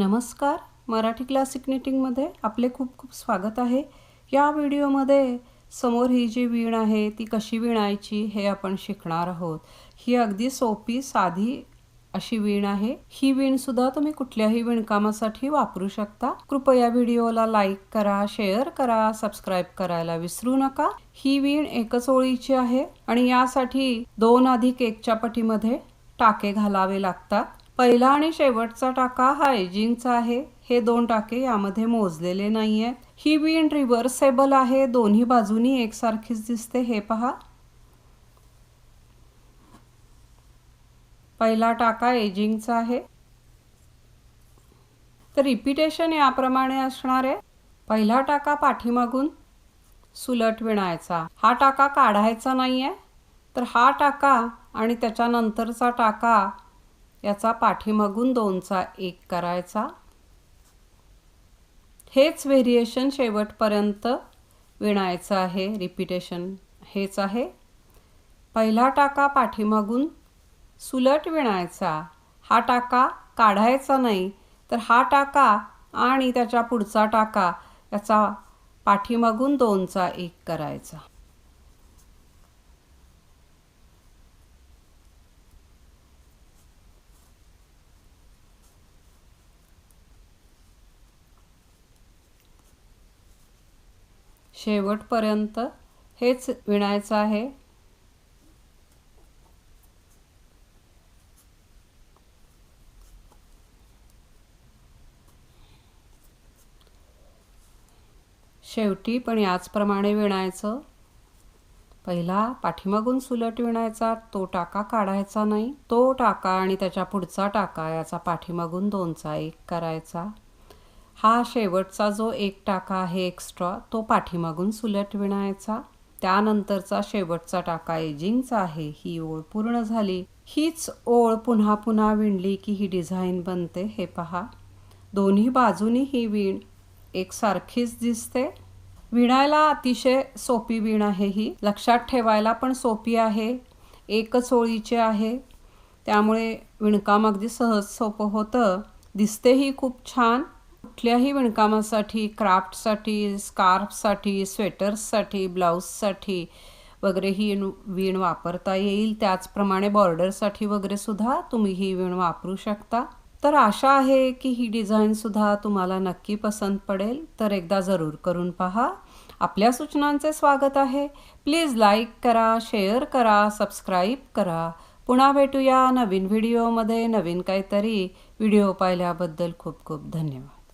नमस्कार. मराठी क्लासिक निटिंगमध्ये आपले खूप खूप स्वागत आहे. या व्हिडिओमध्ये समोर ही जी वीण आहे ती कशी विणायची हे आपण शिकणार आहोत. ही अगदी सोपी साधी अशी वीण आहे. ही वीण सुद्धा तुम्ही कुठल्याही विणकामासाठी वापरू शकता. कृपया व्हिडिओला लाईक करा शेअर करा सबस्क्राईब करायला विसरू नका. ही वीण एकच ओळीची आहे आणि यासाठी दोन अधिक एकच्या पटीमध्ये टाके घालावे लागतात. पहिला आणि शेवटचा टाका हा एजिंगचा आहे. हे दोन टाके यामध्ये मोजलेले नाही आहेत ही वीण रिव्हर्सेबल आहे. दोन्ही बाजूनी एकसारखीच दिसते. हे पहा. पहिला टाका एजिंगचा आहे. तर रिपिटेशन याप्रमाणे असणार आहे. पहिला टाका पाठीमागून सुलट विणायचा. हा टाका काढायचा नाही आहे तर हा टाका आणि त्याच्यानंतरचा टाका याचा पाठीमागून दोनचा एक करायचा. हेच व्हेरिएशन शेवटपर्यंत विणायचं आहे. रिपिटेशन हेच आहे. पहिला टाका पाठीमागून सुलट विणायचा. हा टाका काढायचा नाही तर हा टाका आणि त्याच्या पुढचा टाका याचा पाठीमागून दोनचा एक करायचा. शेवटपर्यंत हेच विणायचं आहे. शेवटी पण याचप्रमाणे विणायचं. पहिला पाठीमागून सुलट विणायचा तो टाका काढायचा नाही तो टाका आणि त्याच्या पुढचा टाका याचा पाठीमागून दोनचा एक करायचा. हा शेवटचा जो एक टाका आहे एक्स्ट्रा तो पाठीमागून सुलट विणायचा. त्यानंतरचा शेवटचा टाका एजिंगचा आहे ही ओळ पूर्ण झाली. हीच ओळ पुन्हा पुन्हा विणली की ही डिझाईन बनते हे पहा. दोन्ही बाजूनी ही विण एकसारखीच दिसते. विणायला अतिशय सोपी विण आहे ही. लक्षात ठेवायला पण सोपी आहे. एकच ओळीचे आहे. त्यामुळे विणकाम अगदी सहज सोपं होतं. दिसतेही खूप छान. कुठल्याही विणकामासाठी क्राफ्टसाठी स्कार्फसाठी स्वेटर्ससाठी ब्लाऊजसाठी वगैरे ही विण वापरता येईल. त्याचप्रमाणे बॉर्डरसाठी वगैरे सुद्धा तुम्ही ही विण वापरू शकता. तर आशा आहे की ही डिझाईनसुद्धा तुम्हाला नक्की पसंत पडेल. तर एकदा जरूर करून पहा. आपल्या सूचनांचे स्वागत आहे. प्लीज लाईक करा शेअर करा सबस्क्राईब करा. पुन्हा भेटूया नवीन व्हिडिओमध्ये नवीन काहीतरी व्हिडिओ पाहिल्याबद्दल खूप खूप धन्यवाद.